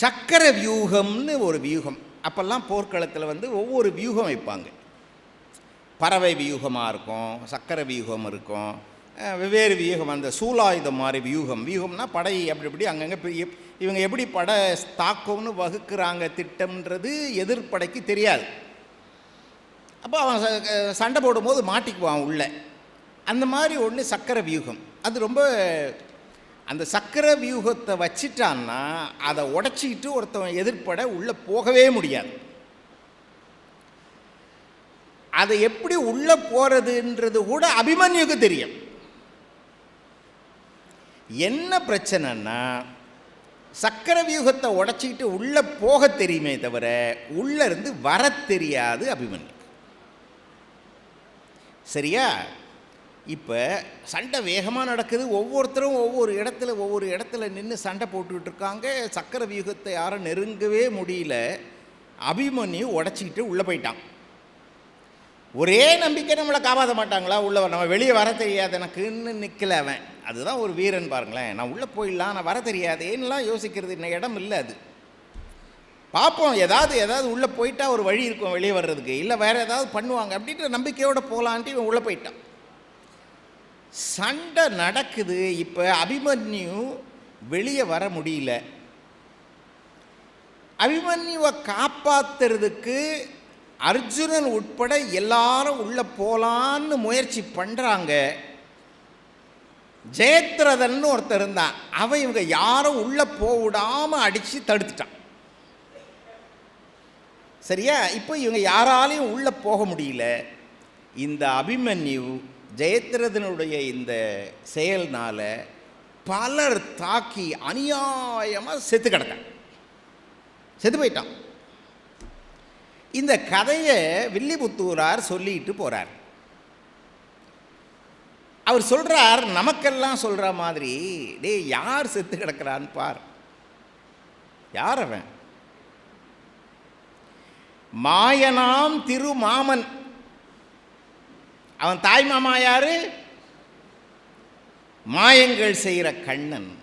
சக்கர வியூகம்னு ஒரு வியூகம். அப்போல்லாம் போர்க்களத்தில் வந்து ஒவ்வொரு வியூகம் வைப்பாங்க. பறவை வியூகமாக இருக்கும் சக்கர வியூகம் இருக்கும் வெவ்வேறு வியூகம். அந்த சூலாயுதம் மாதிரி வியூகம். வியூகம்னா படை அப்படி இப்படி அங்கங்கே இவங்க எப்படி படை தாக்கம்னு வகுக்கிறாங்க திட்டம்ன்றது எதிர்ப்படைக்கு தெரியாது. அப்போ அவன் சண்டை போடும்போது மாட்டிக்குவான் உள்ளே. அந்த மாதிரி ஒன்று சக்கர வியூகம். அது ரொம்ப அந்த சக்கர வியூகத்தை வச்சிட்டான்னா அதை உடச்சிக்கிட்டு ஒருத்தவன் எதிர்ப்பட உள்ளே போகவே முடியாது. அதை எப்படி உள்ளே போகிறதுன்றது கூட அபிமன்யுக்கு தெரியும். என்ன பிரச்சனைன்னா சக்கர வியூகத்தை உடச்சிக்கிட்டு உள்ளே போக தெரியுமே தவிர உள்ளே இருந்து வர தெரியாது அபிமன்யு. சரியா? இப்போ சண்டை வேகமாக நடக்குது. ஒவ்வொருத்தரும் ஒவ்வொரு இடத்துல ஒவ்வொரு இடத்துல நின்று சண்டை போட்டுக்கிட்டு இருக்காங்க சக்கர வியூகத்தை யாரும் நெருங்கவே முடியல. அபிமன்யு உடச்சிக்கிட்டு உள்ளே போயிட்டான். ஒரே நம்பிக்கை நம்மளை காப்பாற்ற மாட்டாங்களா? உள்ள நம்ம வெளியே வர தெரியாது. எனக்குன்னு நிற்கல அவன். அதுதான் ஒரு வீரன் பாருங்களேன். நான் உள்ளே போயிடலாம் நான் வர தெரியாதேன்னுலாம் யோசிக்கிறது இன்னும் இடம் இல்லை அது. பார்ப்போம். ஏதாவது ஏதாவது உள்ளே போயிட்டா ஒரு வழி இருக்கும் வெளியே வர்றதுக்கு. இல்லை வேறு ஏதாவது பண்ணுவாங்க. அப்படின்ற நம்பிக்கையோடு போகலான்ட்டு இவன் உள்ளே போயிட்டான். சண்டை நடக்குது இப்போ அபிமன்யு வெளியே வர முடியல. அபிமன்யுவை காப்பாத்துறதுக்கு அர்ஜுனன் உட்பட எல்லாரும் உள்ளே போகலான்னு முயற்சி பண்ணுறாங்க ஜெயத்ரதன் ஒருத்தர் இருந்தான். அவன் இவங்க யாரும் உள்ளே போவிடாமல் அடித்து தடுத்துட்டான். சரியா? இப்போ இவங்க யாராலையும் உள்ளே போக முடியல. இந்த அபிமன்யு ஜெயத்ரதனுடைய இந்த செயல்னால பலர் தாக்கி அநியாயமாக செத்து கிடக்கான் செத்து போயிட்டான். இந்த கதையை வில்லிபுத்தூரார் சொல்லிட்டு போகிறார் அவர் சொல்கிறார் நமக்கெல்லாம் சொல்கிற மாதிரி டேய் யார் செத்து கிடக்கிறான்னு பார். யார் அவன்? மாயனாம் திருமாமன் அவன் தாய் மாமா யார்? மாயங்கள் செய்கிற கண்ணன்.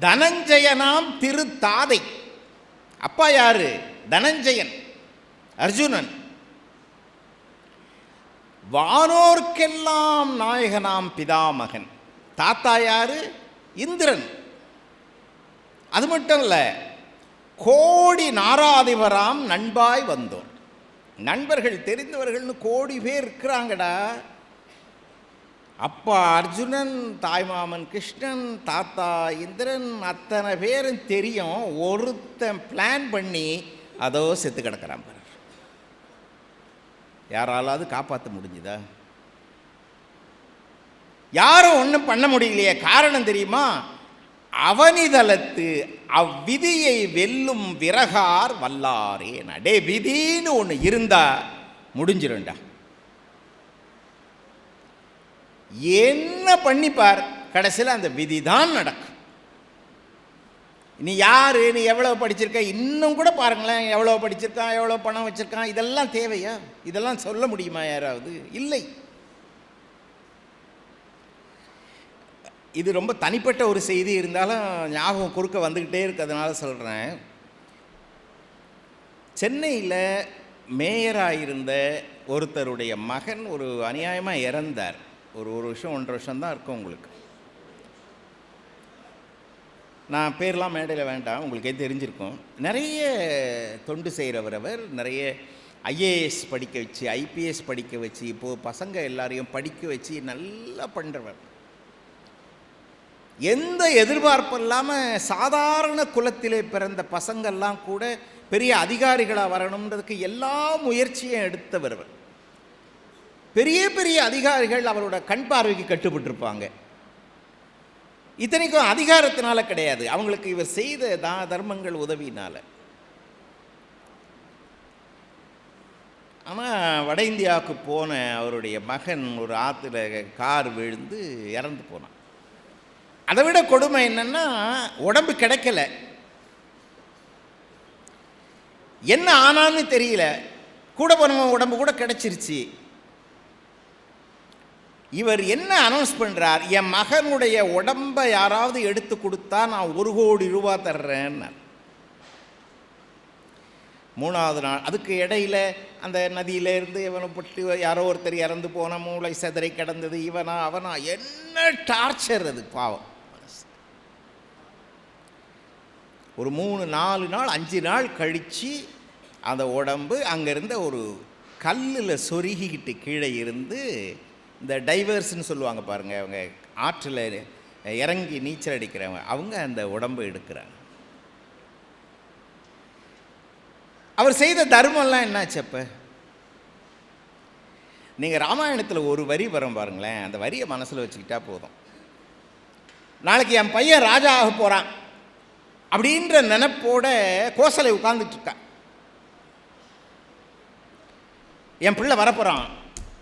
தனஞ்சயனாம் திருத்தாதை அப்பா யாரு? தனஞ்சயன் அர்ஜுனன். வானோர்க்கெல்லாம் நாயகனாம் பிதாமகன். தாத்தா யாரு? இந்திரன். அது மட்டும் இல்லை கோடி நாராதிபராம் நண்பாய் வந்தோம் நண்பர்கள் தெரிந்தவர்கள்னு கோடி பேர் இருக்கிறாங்கடா. அப்பா அர்ஜுனன் தாய்மாமன் கிருஷ்ணன் தாத்தா இந்திரன் அத்தனை பேரும் தெரியும். ஒருத்தன் பிளான் பண்ணி அதோ செத்து கிடக்கிறான் பாரு. யாராலாவது காப்பாற்ற முடிஞ்சுதா? யாரும் ஒன்றும் பண்ண முடியலையே. காரணம் தெரியுமா? அவனிதலத்து அவ்விதியை வெல்லும் விறகார் வல்லாரே நடே. விதின்னு ஒன்று இருந்தா முடிஞ்சிருண்டா என்ன பண்ணிப்பார்? கடைசியில் அந்த விதி தான் நடக்கும். நீ யார்? நீ எவ்வளோ படிச்சிருக்க? இன்னும் கூட பாருங்களேன் எவ்வளோ படிச்சிருக்கான் எவ்வளோ பணம் வச்சிருக்கான் இதெல்லாம் தேவையா? இதெல்லாம் சொல்ல முடியுமா யாராவது? இல்லை. இது ரொம்ப தனிப்பட்ட ஒரு செய்தி இருந்தாலும் ஞாபகம் குறுக்க வந்துக்கிட்டே இருக்கிறதுனால சொல்கிறேன் சென்னையில் மேயராக இருந்த ஒருத்தருடைய மகன் ஒரு அநியாயமாக இறந்தார். ஒரு ஒரு வருஷம் ஒன்றரை வருஷம் தான் இருக்கும் உங்களுக்கு. நான் பேர்லாம் மேடையில் வேண்டாம் உங்களுக்கே தெரிஞ்சிருக்கும். நிறைய தொண்டு செய்கிறவர் அவர் நிறைய ஐஏஎஸ் படிக்க வச்சு ஐபிஎஸ் படிக்க வச்சு இப்போது பசங்க எல்லாரையும் படிக்க வச்சு நல்லா பண்ணுறவர் எந்த எதிர்பார்ப்பும் இல்லாமல் சாதாரண குலத்திலே பிறந்த பசங்கள்லாம் கூட பெரிய அதிகாரிகளாக வரணுன்றதுக்கு எல்லா முயற்சியும் எடுத்தவர் பெரிய பெரிய அதிகாரிகள் அவரோட கண் பார்வைக்கு கட்டுப்பட்டிருப்பாங்க. இத்தனைக்கும் அதிகாரத்தினால கிடையாது. அவங்களுக்கு இவர் செய்த தா தர்மங்கள் உதவினால ஆனால் வட இந்தியாவுக்கு போன அவருடைய மகன் ஒரு ஆற்றுல கார் விழுந்து இறந்து போனான். அதை விட கொடுமை என்னென்னா உடம்பு கிடைக்கல. என்ன ஆனான்னு தெரியல. கூட போனவன் உடம்பு கூட கிடைச்சிருச்சு. இவர் என்ன அனௌன்ஸ் பண்ணுறார் என் மகனுடைய உடம்பை யாராவது எடுத்து கொடுத்தா நான் ஒரு கோடி ரூபா தர்றேன்னார். மூணாவது நாள் அதுக்கு இடையில அந்த நதியிலேருந்து இவனை பட்டு யாரோ ஒருத்தர் இறந்து போன மூளை செதறி கிடந்தது. இவனா அவனா என்ன டார்ச்சர் அது பாவம். ஒரு மூணு நாலு நாள் அஞ்சு நாள் கழித்து அந்த உடம்பு அங்கேருந்த ஒரு கல்லில் சொருகிக்கிட்டு கீழே இருந்து இந்த டைவர்ஸ்னு சொல்லுவாங்க பாருங்கள் அவங்க ஆற்றில் இறங்கி நீச்சல் அடிக்கிறவங்க அவங்க அந்த உடம்பை எடுக்கிறாங்க. அவர் செய்த தர்மம்லாம் என்னாச்சு அப்போ? நீங்கள் ராமாயணத்தில் ஒரு வரி வரும் பாருங்களேன் அந்த வரியை மனசில் வச்சுக்கிட்டா போதும். நாளைக்கு என் பையன் ராஜா ஆக போகிறான் அப்படின்ற நினப்போட கோசலை உட்கார்ந்துட்டு என் பிள்ளை வரப்போகிறான்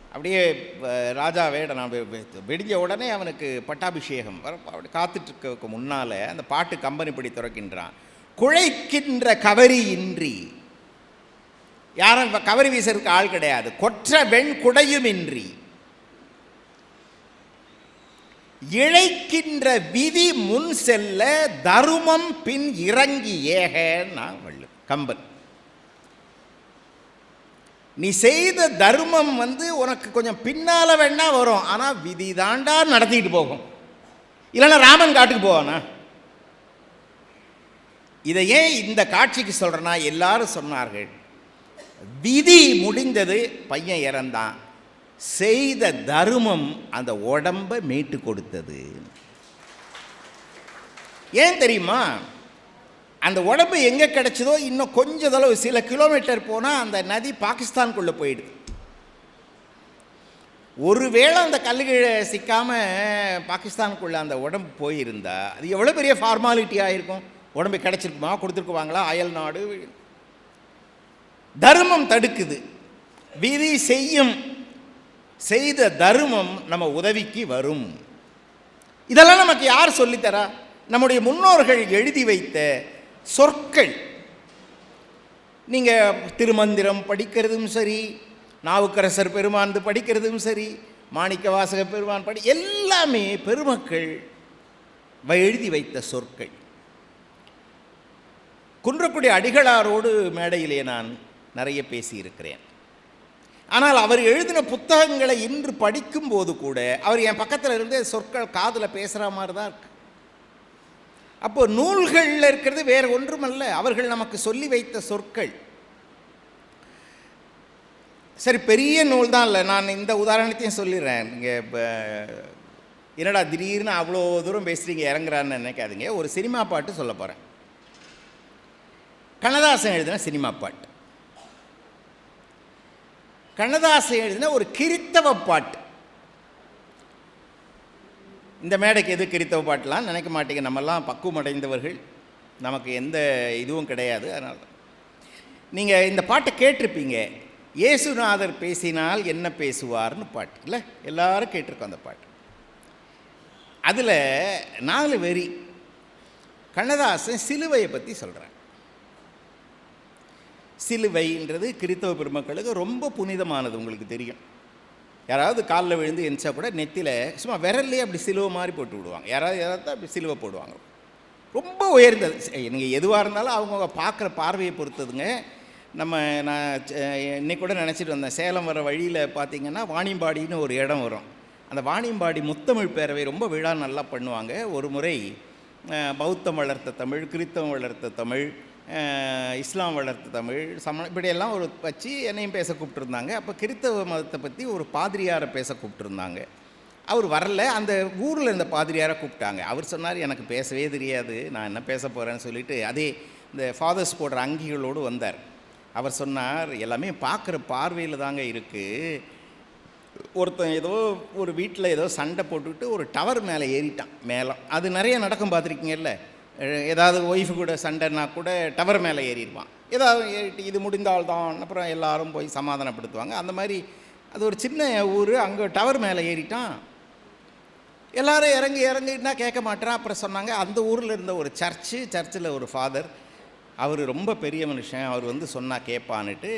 அப்படியே ராஜா வேடனான் வெ- உடனே அவனுக்கு பட்டாபிஷேகம். வர அப்படி காத்துட்ருக்க முன்னால் அந்த பாட்டு கம்பெனி படி துறக்கின்றான். குழைக்கின்ற கவரி இன்றி. யாரும் இப்போ கவரி வீசறதுக்கு ஆள் கிடையாது. கொற்ற வெண் குடையுமின்றி. இழைக்கின்ற விதி முன் செல்ல தருமம் பின் இறங்கி ஏகன்னா வள்ளு கம்பன். நீ செய்த தர்மம் வந்து உனக்கு கொஞ்சம் பின்னால் வேணா வரும் ஆனால் விதி தாண்டா நடத்திக்கிட்டு போகும். இல்லைன்னா ராமன் காட்டுக்கு போவானா? இதை ஏன் இந்த காட்சிக்கு சொல்கிறேன்னா எல்லாரும் சொன்னார்கள் விதி முடிந்தது பையன் இறந்தான். செய்த தருமம் அந்த உடம்பை மீட்டு கொடுத்தது. ஏன் தெரியுமா? அந்த உடம்பு எங்கே கிடச்சதோ இன்னும் கொஞ்ச தளவு சில கிலோமீட்டர் போனால் அந்த நதி பாகிஸ்தானுக்குள்ளே போயிடுது. ஒருவேளை அந்த கல்லுகீழே சிக்காமல் பாகிஸ்தானுக்குள்ளே அந்த உடம்பு போயிருந்தா அது எவ்வளோ பெரிய ஃபார்மாலிட்டியாக இருக்கும்? உடம்பு கிடச்சிருக்குமா? கொடுத்துருக்குவாங்களா? அயல் நாடு. தர்மம் தடுக்குது. விதி செய்யும். செய்த தர்மம் நம்ம உதவிக்கு வரும். இதெல்லாம் நமக்கு யார் சொல்லித்தரா? நம்முடைய முன்னோர்கள் எழுதி வைத்த சொற்கள். நீங்கள் திருமந்திரம் படிக்கிறதும் சரி நாவுக்கரசர் பெருமான் படிக்கிறதும் சரி மாணிக்க வாசக பெருமான் படி எல்லாமே பெருமக்கள் எழுதி வைத்த சொற்கள். குன்றக்குடி அடிகளாரோடு மேடையிலே நான் நிறைய பேசியிருக்கிறேன். ஆனால் அவர் எழுதின புத்தகங்களை இன்று படிக்கும்போது கூட அவர் என் பக்கத்தில் இருந்து சொற்கள் காதில் பேசுகிற மாதிரி தான் இருக்கு. அப்போ நூல்களில் இருக்கிறது வேறு ஒன்றுமல்ல. அவர்கள் நமக்கு சொல்லி வைத்த சொற்கள். சரி பெரிய நூல் தான் இல்லை. நான் இந்த உதாரணத்தையும் சொல்லிடுறேன் நீங்கள் இப்போ என்னடா திடீர்னு அவ்வளோ தூரம் பேசுகிறீங்க இறங்குறான்னு நினைக்காதீங்க. ஒரு சினிமா பாட்டு சொல்ல போகிறேன் கண்ணதாசன் எழுதின சினிமா பாட்டு. கண்ணதாசன் எழுதின ஒரு கிறித்தவ பாட்டு. இந்த மேடைக்கு எது கிறித்தவ பாட்டுலாம் நினைக்க மாட்டேங்க. நம்மெல்லாம் பக்குவம் அடைந்தவர்கள் நமக்கு எந்த இதுவும் கிடையாது. அதனால் நீங்கள் இந்த பாட்டை கேட்டிருப்பீங்க. இயேசுநாதர் பேசினால் என்ன பேசுவார்னு பாட்டு. இல்லை? எல்லாரும் கேட்டிருக்கோம் அந்த பாட்டு. அதில் நாலு வரி கண்ணதாசன் சிலுவையை பற்றி சொல்கிறேன் சிலுவைன்றது கிறித்தவ பெருமக்களுக்கு ரொம்ப புனிதமானது உங்களுக்கு தெரியும். யாராவது காலில் விழுந்து எந்திச்சா கூட நெத்தியில் சும்மா விரல்லையே அப்படி சிலுவை மாதிரி போட்டு விடுவாங்க. யாராவது யாராவது அப்படி சிலுவை போடுவாங்க. ரொம்ப உயர்ந்தது. நீங்கள் எதுவாக இருந்தாலும் அவங்க பார்க்குற பார்வையை பொறுத்ததுங்க. நம்ம நான் இன்னைக்கு கூட நினச்சிட்டு வந்தேன். சேலம் வர வழியில் பார்த்தீங்கன்னா வாணியம்பாடின்னு ஒரு இடம் வரும். அந்த வாணியம்பாடி முத்தமிழ் பேரவை ரொம்ப விழா நல்லா பண்ணுவாங்க. ஒரு முறை பௌத்தம் வளர்த்த தமிழ் கிறித்தவம் வளர்த்த தமிழ் இஸ்லாம் வளர்த்த தமிழ் சம இப்படியெல்லாம் ஒரு வச்சு என்னையும் பேச கூப்பிட்டுருந்தாங்க. அப்போ கிறித்தவ மதத்தை பற்றி ஒரு பாதிரியாரை பேச கூப்பிட்டுருந்தாங்க. அவர் வரல. அந்த ஊரில் இருந்த பாதிரியாரை கூப்பிட்டாங்க. அவர் சொன்னார் எனக்கு பேசவே தெரியாது. நான் என்ன பேச போகிறேன்னு சொல்லிட்டு அதே இந்த ஃபாதர்ஸ் போடுற அங்கிகளோடு வந்தார். அவர் சொன்னார் எல்லாமே பார்க்குற பார்வையில் தாங்க இருக்குது ஒருத்தன் ஏதோ ஒரு வீட்டில் ஏதோ சண்டை போட்டுக்கிட்டு ஒரு டவர் மேலே ஏறிட்டான் மேலே. அது நிறைய நடக்கும் பார்த்துருக்கீங்கல்ல? ஏதாவது ஒய்ஃபு கூட சண்டைன்னா கூட டவர் மேலே ஏறிடுவான். ஏதாவது ஏறிட்டு இது முடிந்தால்தான் அப்புறம் எல்லாரும் போய் சமாதானப்படுத்துவாங்க. அந்த மாதிரி அது ஒரு சின்ன ஊர் அங்கே டவர் மேலே ஏறிட்டான். எல்லாரும் இறங்கி இறங்கினா கேட்க மாட்டேறான் அப்புறம் சொன்னாங்க அந்த ஊரில் இருந்த ஒரு சர்ச்சு சர்ச்சில் ஒரு ஃபாதர் அவர் ரொம்ப பெரிய மனுஷன் அவர் வந்து சொன்னால் கேட்பான்னுட்டு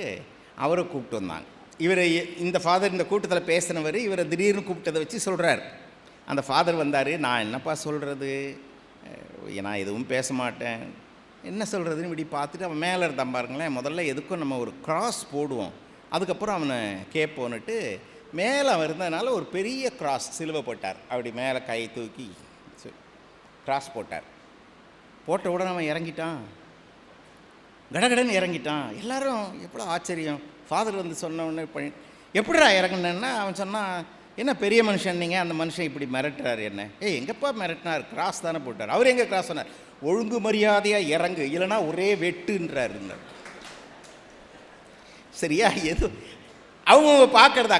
அவரை கூப்பிட்டு வந்தாங்க. இவரை இந்த ஃபாதர் இந்த கூட்டத்தில் பேசினவர் இவரை திடீர்னு கூப்பிட்டதை வச்சு சொல்கிறார் அந்த ஃபாதர் வந்தார் நான் என்னப்பா சொல்கிறது நான் எதுவும் பேச மாட்டேன். என்ன சொல்கிறதுன்னு இப்படி பார்த்துட்டு அவன் மேலே இருந்தான் பாருங்களேன். முதல்ல எதுக்கும் நம்ம ஒரு கிராஸ் போடுவோம். அதுக்கப்புறம் அவனை கேட்போன்னுட்டு மேலே அவன் இருந்ததுனால ஒரு பெரிய கிராஸ் சிலுவை போட்டார். அப்படி மேலே கை தூக்கி கிராஸ் போட்டார். போட்ட உடனே அவன் இறங்கிட்டான். கடகடன்னு இறங்கிட்டான். எல்லாரும் எவ்வளோ ஆச்சரியம். ஃபாதர் வந்து சொன்ன உடனே பண்ணி எப்படிடா இறங்குனேன்னா அவன் சொன்னான் என்ன பெரிய மனுஷன் நீங்கள் அந்த மனுஷன் இப்படி மிரட்டுறாரு என்ன? ஏய் எங்கப்பா மிரட்டினார்? கிராஸ் தானே போட்டார். அவர் எங்கே கிராஸ் சொன்னார்? ஒழுங்கு மரியாதையாக இறங்கு இல்லைனா ஒரே வெட்டுன்றார் இருந்தார் சரியா? எது? அவங்கவுங்க பார்க்குறதா